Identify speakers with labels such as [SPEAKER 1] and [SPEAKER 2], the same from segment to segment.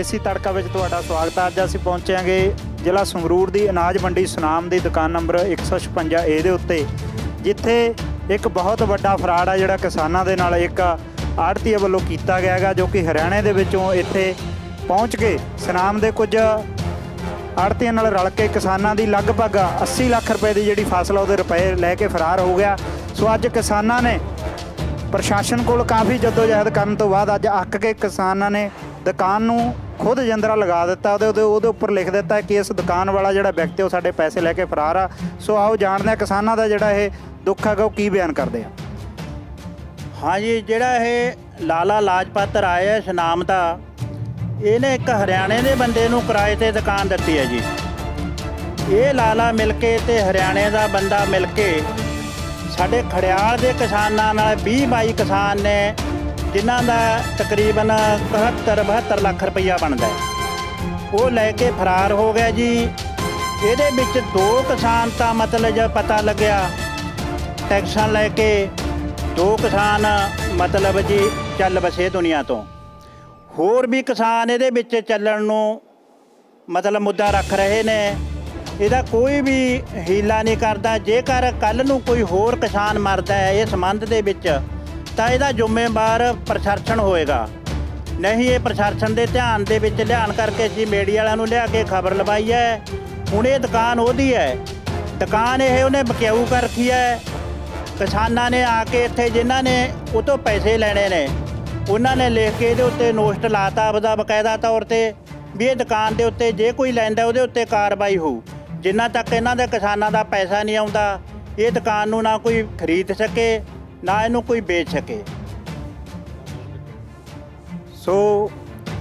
[SPEAKER 1] ਦੇਸੀ ਤੜਕਾ ਵਿੱਚ ਤੁਹਾਡਾ ਸਵਾਗਤ ਹੈ। ਅੱਜ ਅਸੀਂ ਪਹੁੰਚਾਂਗੇ ਜ਼ਿਲ੍ਹਾ ਸੰਗਰੂਰ ਦੀ ਅਨਾਜ ਮੰਡੀ ਸੁਨਾਮ ਦੀ ਦੁਕਾਨ ਨੰਬਰ 156 ਏ ਦੇ ਉੱਤੇ, ਜਿੱਥੇ ਇੱਕ ਬਹੁਤ ਵੱਡਾ ਫਰਾਡ ਆ ਜਿਹੜਾ ਕਿਸਾਨਾਂ ਦੇ ਨਾਲ ਇੱਕ ਆੜਤੀਏ ਵੱਲੋਂ ਕੀਤਾ ਗਿਆ ਹੈਗਾ, ਜੋ ਕਿ ਹਰਿਆਣੇ ਦੇ ਵਿੱਚੋਂ ਇੱਥੇ ਪਹੁੰਚ ਕੇ ਸੁਨਾਮ ਦੇ ਕੁਝ ਆੜਤੀਆਂ ਨਾਲ ਰਲ ਕੇ ਕਿਸਾਨਾਂ ਦੀ ਲਗਭਗ 80 ਲੱਖ ਰੁਪਏ ਦੀ ਜਿਹੜੀ ਫਸਲ ਉਹਦੇ ਰੁਪਏ ਲੈ ਕੇ ਫਰਾਰ ਹੋ ਗਿਆ। ਸੋ ਅੱਜ ਕਿਸਾਨਾਂ ਨੇ ਪ੍ਰਸ਼ਾਸਨ ਕੋਲ ਕਾਫੀ ਜਦੋਜਹਿਦ ਕਰਨ ਤੋਂ ਬਾਅਦ ਅੱਜ ਅੱਕ ਕੇ ਕਿਸਾਨਾਂ ਨੇ ਦੁਕਾਨ ਨੂੰ ਖੁਦ ਜੰਦਰਾ ਲਗਾ ਦਿੱਤਾ ਉਹਦੇ ਉਹਦੇ ਉਹਦੇ ਉੱਪਰ ਲਿਖ ਦਿੱਤਾ ਕਿ ਇਸ ਦੁਕਾਨ ਵਾਲਾ ਜਿਹੜਾ ਵਿਅਕਤੀ ਉਹ ਸਾਡੇ ਪੈਸੇ ਲੈ ਕੇ ਫਰਾਰ ਆ। ਸੋ ਆਓ ਜਾਣਦੇ ਹਾਂ ਕਿਸਾਨਾਂ ਦਾ ਜਿਹੜਾ ਇਹ ਦੁੱਖ ਹੈਗਾ, ਉਹ ਕੀ ਬਿਆਨ ਕਰਦੇ ਆ।
[SPEAKER 2] ਹਾਂਜੀ, ਜਿਹੜਾ ਇਹ ਲਾਲਾ ਲਾਜਪਤ ਰਾਏ ਹੈ ਸ਼ਨਾਮ ਦਾ, ਇਹਨੇ ਇੱਕ ਹਰਿਆਣੇ ਦੇ ਬੰਦੇ ਨੂੰ ਕਿਰਾਏ ਤੇ ਦੁਕਾਨ ਦਿੱਤੀ ਹੈ ਜੀ। ਇਹ ਲਾਲਾ ਮਿਲ ਕੇ ਤੇ ਹਰਿਆਣੇ ਦਾ ਬੰਦਾ ਮਿਲ ਕੇ ਸਾਡੇ ਖੜਿਆਲ ਦੇ ਕਿਸਾਨਾਂ ਨਾਲ 20 22 ਕਿਸਾਨ ਨੇ ਜਿਨ੍ਹਾਂ ਦਾ ਤਕਰੀਬਨ 71 72 ਲੱਖ ਰੁਪਈਆ ਬਣਦਾ ਉਹ ਲੈ ਕੇ ਫਰਾਰ ਹੋ ਗਿਆ ਜੀ। ਇਹਦੇ ਵਿੱਚ ਦੋ ਕਿਸਾਨ ਤਾਂ ਮਤਲਬ ਜਦ ਪਤਾ ਲੱਗਿਆ, ਟੈਕਸਾਂ ਲੈ ਕੇ ਦੋ ਕਿਸਾਨ ਮਤਲਬ ਜੀ ਚੱਲ ਬਸੇ ਦੁਨੀਆ ਤੋਂ। ਹੋਰ ਵੀ ਕਿਸਾਨ ਇਹਦੇ ਵਿੱਚ ਚੱਲਣ ਨੂੰ ਮਤਲਬ ਮੁੱਦਾ ਰੱਖ ਰਹੇ ਨੇ। ਇਹਦਾ ਕੋਈ ਵੀ ਹੀਲਾ ਨਹੀਂ ਕਰਦਾ। ਜੇਕਰ ਕੱਲ ਨੂੰ ਕੋਈ ਹੋਰ ਕਿਸਾਨ ਮਰਦਾ ਹੈ ਇਹ ਸੰਬੰਧ ਦੇ ਵਿੱਚ ਤਾਂ ਇਹਦਾ ਜ਼ਿੰਮੇਵਾਰ ਪ੍ਰਸ਼ਾਸਨ ਹੋਏਗਾ। ਨਹੀਂ, ਇਹ ਪ੍ਰਸ਼ਾਸਨ ਦੇ ਧਿਆਨ ਦੇ ਵਿੱਚ ਲਿਆਉਣ ਕਰਕੇ ਜੀ ਮੀਡੀਆ ਵਾਲਿਆਂ ਨੂੰ ਲਿਆ ਕੇ ਖਬਰ ਲਵਾਈ ਹੈ। ਹੁਣ ਇਹ ਦੁਕਾਨ ਉਹਦੀ ਹੈ। ਦੁਕਾਨ ਇਹ ਉਹਨੇ ਬਕਿਆਊ ਕਰ ਰੱਖੀ ਹੈ। ਕਿਸਾਨਾਂ ਨੇ ਆ ਕੇ ਇੱਥੇ ਜਿਨ੍ਹਾਂ ਨੇ ਉਹ ਤੋਂ ਪੈਸੇ ਲੈਣੇ ਨੇ, ਉਹਨਾਂ ਨੇ ਲਿਖ ਕੇ ਇਹਦੇ ਉੱਤੇ ਨੋਸਟ ਲਾਤਾ ਆਪਦਾ ਬਕਾਇਦਾ ਤੌਰ ਤੇ ਵੀ ਇਹ ਦੁਕਾਨ ਦੇ ਉੱਤੇ ਜੇ ਕੋਈ ਲੈਂਦਾ ਉਹਦੇ ਉੱਤੇ ਕਾਰਵਾਈ ਹੋਊ। ਜਿੰਨਾ ਤੱਕ ਇਹਨਾਂ ਦੇ ਕਿਸਾਨਾਂ ਦਾ ਪੈਸਾ ਨਹੀਂ ਆਉਂਦਾ, ਇਹ ਦੁਕਾਨ ਨੂੰ ਨਾ ਕੋਈ ਖਰੀਦ ਸਕੇ ਨਾ ਇਹਨੂੰ ਕੋਈ ਵੇਚ ਸਕੇ।
[SPEAKER 1] ਸੋ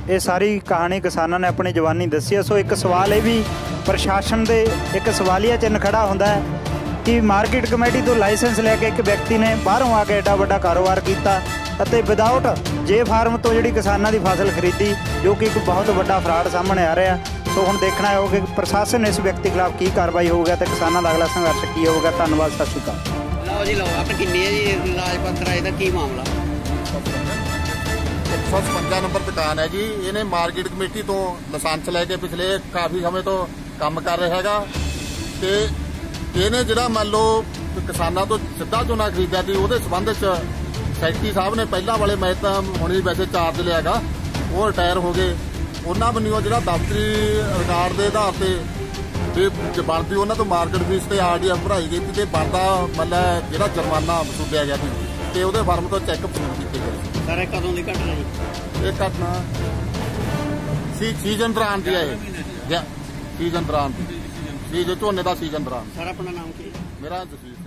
[SPEAKER 1] ਇਹ ਸਾਰੀ ਕਹਾਣੀ ਕਿਸਾਨਾਂ ਨੇ ਆਪਣੀ ਜਵਾਨੀ ਦੱਸੀ ਹੈ। ਸੋ ਇੱਕ ਸਵਾਲ ਇਹ ਵੀ ਪ੍ਰਸ਼ਾਸਨ ਦੇ ਇੱਕ ਸਵਾਲੀਆ ਚਿੰਨ੍ਹ ਖੜਾ ਹੁੰਦਾ ਹੈ ਕਿ ਮਾਰਕੀਟ ਕਮੇਟੀ ਤੋਂ ਲਾਇਸੈਂਸ ਲੈ ਕੇ ਇੱਕ ਵਿਅਕਤੀ ਨੇ ਬਾਹਰੋਂ ਆ ਕੇ ਐਡਾ ਵੱਡਾ ਕਾਰੋਬਾਰ ਕੀਤਾ ਅਤੇ ਵਿਦਆਊਟ ਜੇ ਫਾਰਮ ਤੋਂ ਜਿਹੜੀ ਕਿਸਾਨਾਂ ਦੀ ਫਸਲ ਖਰੀਦੀ, ਜੋ ਕਿ ਇੱਕ ਬਹੁਤ ਵੱਡਾ ਫਰਾਡ ਸਾਹਮਣੇ ਆ ਰਿਹਾ। ਸੋ ਹੁਣ ਦੇਖਣਾ ਹੋਊਗਾ ਕਿ ਪ੍ਰਸ਼ਾਸਨ ਇਸ ਵਿਅਕਤੀ ਖਿਲਾਫ ਕੀ ਕਾਰਵਾਈ ਹੋਊਗਾ ਤੇ ਕਿਸਾਨਾਂ ਦਾ ਅਗਲਾ ਸੰਘਰਸ਼ ਕੀ ਹੋਊਗਾ। ਧੰਨਵਾਦ, ਸਤਿ ਸ਼੍ਰੀ ਅਕਾਲ।
[SPEAKER 3] ਲਓ ਜੀ, ਲਓ, ਆਪਣੀ ਕਿੰਨੀ ਹੈ ਜੀ ਲਾਜਪਤ ਰਾਏ ਦਾ ਕੀ ਮਾਮਲਾ?
[SPEAKER 4] 155 ਨੰਬਰ ਦੁਕਾਨ ਹੈ ਜੀ। ਇਹਨੇ ਮਾਰਕੀਟ ਕਮੇਟੀ ਤੋਂ ਲਾਇਸੈਂਸ ਲੈ ਕੇ ਪਿਛਲੇ ਕਾਫੀ ਸਮੇਂ ਤੋਂ ਕੰਮ ਕਰ ਰਿਹਾ ਹੈਗਾ। ਤੇ ਇਹਨੇ ਜਿਹੜਾ ਮੰਨ ਲਓ ਕਿਸਾਨਾਂ ਤੋਂ ਸਿੱਧਾ ਝੋਨਾ ਖਰੀਦਿਆ ਸੀ, ਉਹਦੇ ਸੰਬੰਧ ਚ ਸੈਕਟਰੀ ਸਾਹਿਬ ਨੇ ਪਹਿਲਾਂ ਵਾਲੇ ਮੈਂ ਤਾਂ ਹੁਣ ਹੀ ਵੈਸੇ ਚਾਰਜ ਲਿਆਗਾ ਉਹ ਰਿਟਾਇਰ ਹੋ ਗਏ। ਉਹਨਾਂ ਬੰਨਿਓ ਜਿਹੜਾ ਦਫ਼ਤਰੀ ਰਿਕਾਰਡ ਦੇ ਆਧਾਰ ਤੇ ਵੀ ਜੇ ਬਣਦੀ ਉਹਨਾਂ ਤੋਂ ਮਾਰਕੀਟ ਫੀਸ ਤੇ ਆਰਡੀਐਫ ਭਰਾਈ ਗਈ ਤੇ ਬਣਦਾ ਮਤਲਬ ਜਿਹੜਾ ਜੁਰਮਾਨਾ ਵਸੂਲਿਆ ਗਿਆ ਸੀ ਤੇ ਉਹਦੇ ਫਾਰਮ ਤੋਂ ਚੈੱਕ ਵਸੂਲ ਕੀਤੇ ਗਏ।
[SPEAKER 3] ਸਾਰੇ ਕਦੋਂ ਦੀ ਘਟਨਾ ਜੀ?
[SPEAKER 4] ਇਹ ਘਟਨਾ ਸੀ ਸੀਜ਼ਨ ਦੌਰਾਨ ਦੀ ਹੈ ਇਹ। ਸੀਜ਼ਨ ਦੌਰਾਨ ਦੀ। ਸੀਜ਼ਨ ਝੋਨੇ ਦਾ ਸੀਜ਼ਨ ਦੌਰਾਨ।
[SPEAKER 3] ਸਰ ਆਪਣਾ ਨਾਮ ਕੀ?
[SPEAKER 4] ਮੇਰਾ ਜਸਵੀਰ।